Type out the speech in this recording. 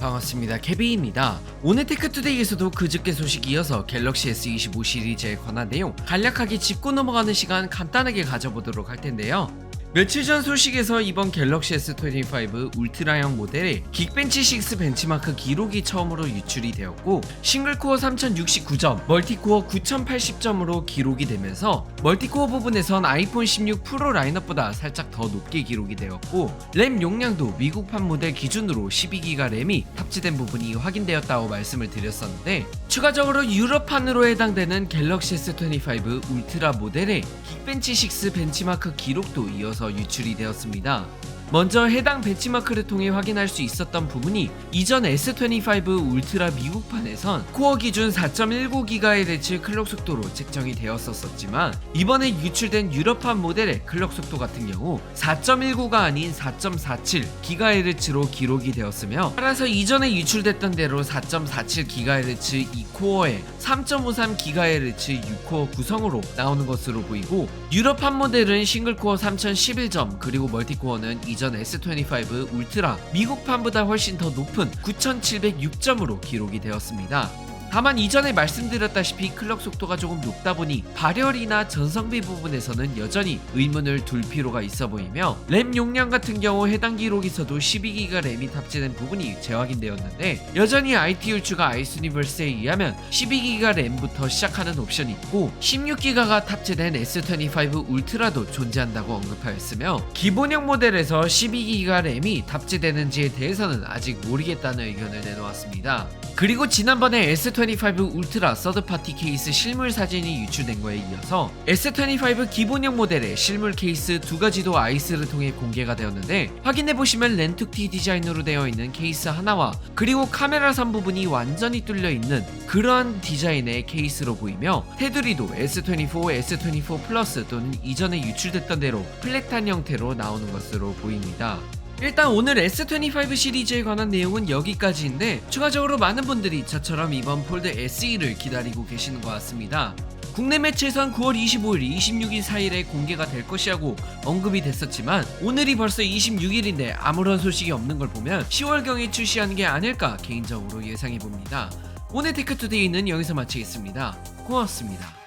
반갑습니다. 케비입니다. 오늘 테크투데이에서도 그저께 소식이 이어서 갤럭시 S25 시리즈에 관한 내용 간략하게 짚고 넘어가는 시간 간단하게 가져보도록 할 텐데요. 며칠 전 소식에서 이번 갤럭시 S25 울트라형 모델의 긱벤치 6 벤치마크 기록이 처음으로 유출이 되었고 싱글코어 3069점, 멀티코어 9080점으로 기록이 되면서 멀티코어 부분에선 아이폰 16 프로 라인업보다 살짝 더 높게 기록이 되었고 램 용량도 미국판 모델 기준으로 12기가 램이 탑재된 부분이 확인되었다고 말씀을 드렸었는데 추가적으로 유럽판으로 해당되는 갤럭시 S25 울트라 모델의 긱벤치 6 벤치마크 기록도 이어서 유출이 되었습니다. 먼저 해당 벤치마크를 통해 확인할 수 있었던 부분이 이전 S25 울트라 미국판에선 코어 기준 4.19GHz 클럭 속도로 책정이 되었었지만 이번에 유출된 유럽판 모델의 클럭 속도 같은 경우 4.19가 아닌 4.47GHz로 기록이 되었으며 따라서 이전에 유출됐던 대로 4.47GHz 2코어에 3.53GHz 6코어 구성으로 나오는 것으로 보이고 유럽판 모델은 싱글코어 3011점 그리고 멀티코어는 이전 S25 울트라 미국판보다 훨씬 더 높은 9706점으로 기록이 되었습니다. 다만 이전에 말씀드렸다시피 클럭 속도가 조금 높다 보니 발열이나 전성비 부분에서는 여전히 의문을 둘 필요가 있어 보이며 램 용량 같은 경우 해당 기록에서도 12기가 램이 탑재된 부분이 재확인되었는데 여전히 IT 율추가 아이스니버스에 의하면 12기가 램부터 시작하는 옵션이 있고 16기가가 탑재된 S25 울트라도 존재한다고 언급하였으며 기본형 모델에서 12기가 램이 탑재되는지에 대해서는 아직 모르겠다는 의견을 내놓았습니다. 그리고 지난번에 S25 울트라 서드파티 케이스 실물 사진이 유출된 거에 이어서 S25 기본형 모델의 실물 케이스 두 가지도 아이스를 통해 공개가 되었는데 확인해보시면 렌툭티 디자인으로 되어 있는 케이스 하나와 그리고 카메라 선 부분이 완전히 뚫려 있는 그러한 디자인의 케이스로 보이며 테두리도 S24, S24 플러스 또는 이전에 유출됐던 대로 플랫한 형태로 나오는 것으로 보입니다. 일단 오늘 S25 시리즈에 관한 내용은 여기까지인데 추가적으로 많은 분들이 저처럼 이번 폴드 SE를 기다리고 계시는 것 같습니다. 국내 매체에선 9월 25일, 26일 사이에 공개가 될 것이라고 언급이 됐었지만 오늘이 벌써 26일인데 아무런 소식이 없는 걸 보면 10월경에 출시하는 게 아닐까 개인적으로 예상해 봅니다. 오늘 테크투데이는 여기서 마치겠습니다. 고맙습니다.